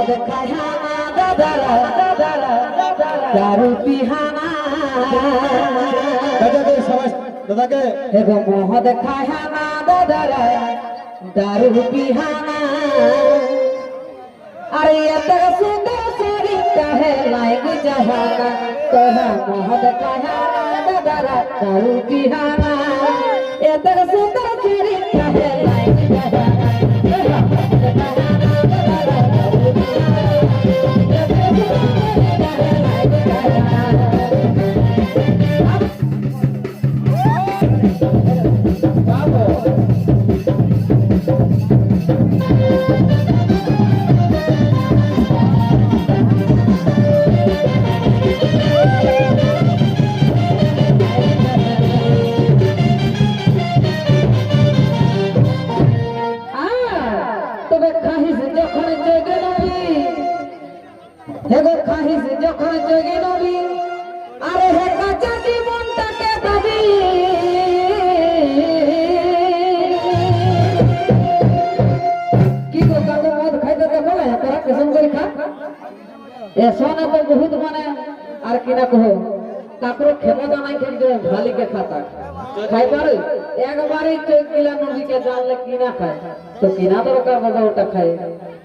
মদ খাহানা দাদারা দাদারা দারু পিহানা দাদাকে সবাই দাদাকে এবং মদ খাহানা দাদারা দারু পিহানা আরে এত সুন্দর শরীরটা হে লাইগ জাহানা তোরা মদ খাহানা দাদারা দারু পিহানা এত সুন্দর শরীরটা হে লাইগ জাহানা জেগে নবী, আরে হে কাঁচা জীবনটাকে দাবি কি গো কাকু, মদ খাইতে তো বলে? তোরা কেসন করে খা? এ সোনা তো বহুত মানে আর কি না কহ। কাকুর ক্ষমতা নাই যে ভালিকে খাতা খাই পারে? একবারই চোখ গিলা নদীকে জানলে কিনা খায়? তো কিনা দরকার বাবা ওটা খায়।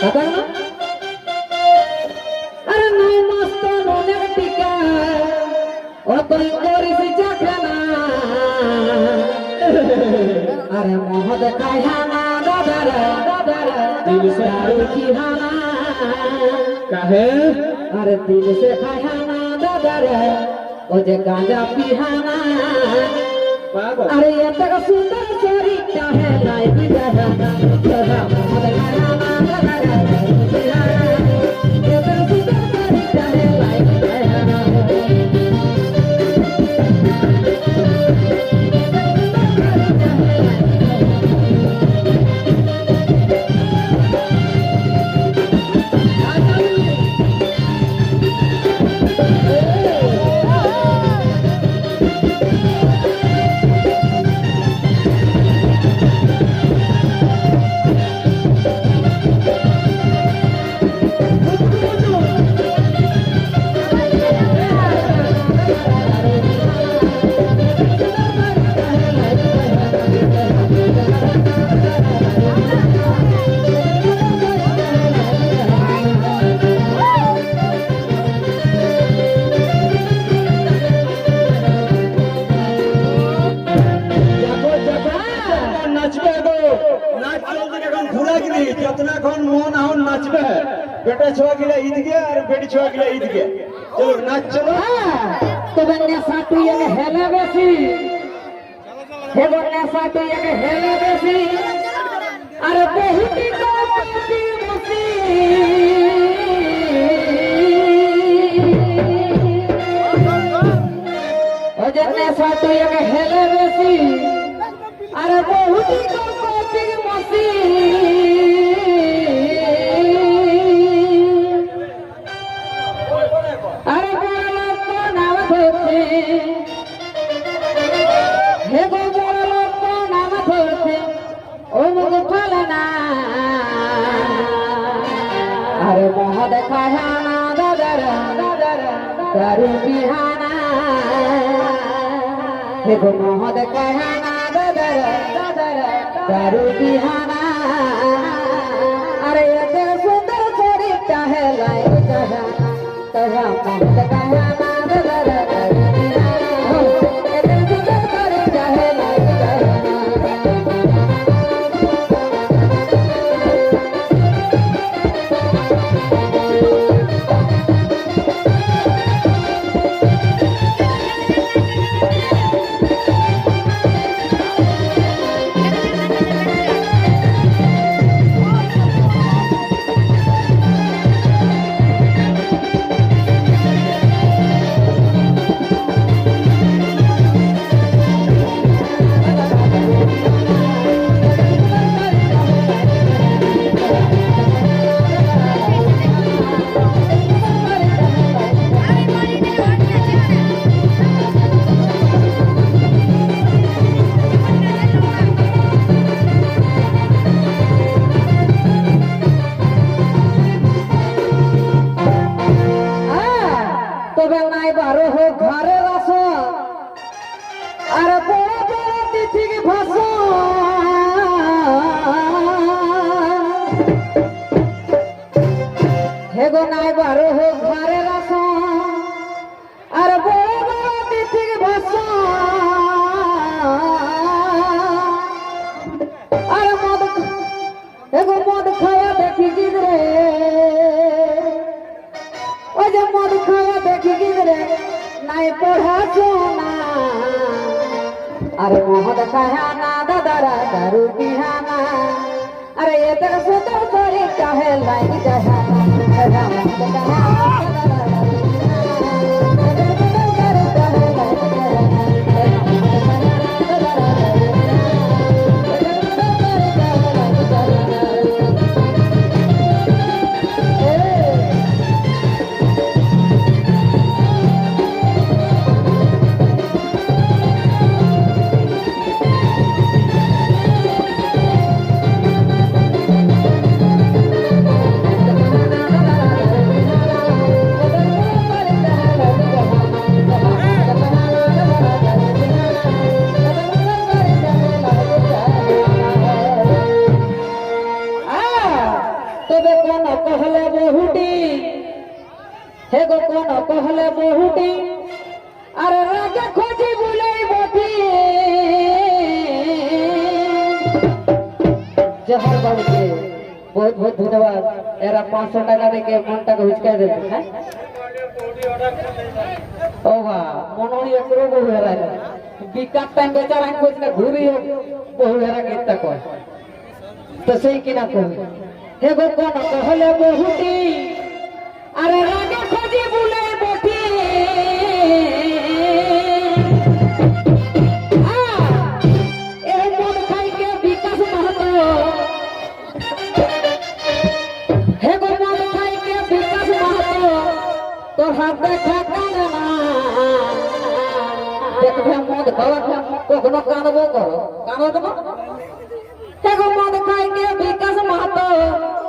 কথা না আরে নাই মস্ত নুনের টিকা ও তুই করিস চাকনা আরে মহদ খাইহানা দাদারা দাদারা দিল সারু কিহানা কাহে अरे दिल से खाना दादर ओ जे गांजा पिहाना বাবা अरे ये तक सुंदर चोरी चाहे लाइक जहाना तोरा la la बेटा छुआ के लिए ईद गया और बेटी छुआ के लिए ईद गया चलो नाच चलो। हाँ, तो बन्ने साटू ये हेले बेसी। हे बन्ने साटू ये हेले बेसी। अरे बहुत ही को अरे बहुत ही को पाती मुसी। হে গোবর লোক নাম ধরতে অমুক ফল না আরে মহ দেখা হানা দাদার দাদার দারু বিহানা। হে গো মহ দেখা হানা দাদার দাদার দারু বিহানা। আরে এত সুন্দর চরিত্র হেলায় কহা কহা মহ দেখা হানা। বেলায় বারো হোক ঘরে রাস আর বড় বড় তিথির ভাষ হেগো নাই বারো হোক আরে মোহদ কাহানা দাদারা দারু বিহানা আরে এ তক সুতর করে কাহে লাই জাহানা বহুটি। হে গো, কোন কহলে বহুটি। আরে রাজা খোঁজি বুলাই বটি। জহর বাবুকে বহুত বহুত ধন্যবাদ। এরা পাঁচশো টাকা থেকে মনটাকে হুচকাই দেবে হ্যাঁ? ও বা মনে হয় একরো বহু হেরাই বিকাশ টাইম বেচার আমি ঘুরি বহু হেরা গীতটা কয়। তো সেই কিনা কই হে গো কোন কহলে বহুটি। আরে রাগে খোঁজি বুলে বটি। তোর হাত দেখা কানে না। দেখবে মদ খাওয়া কখনো কানবো কানো দেবো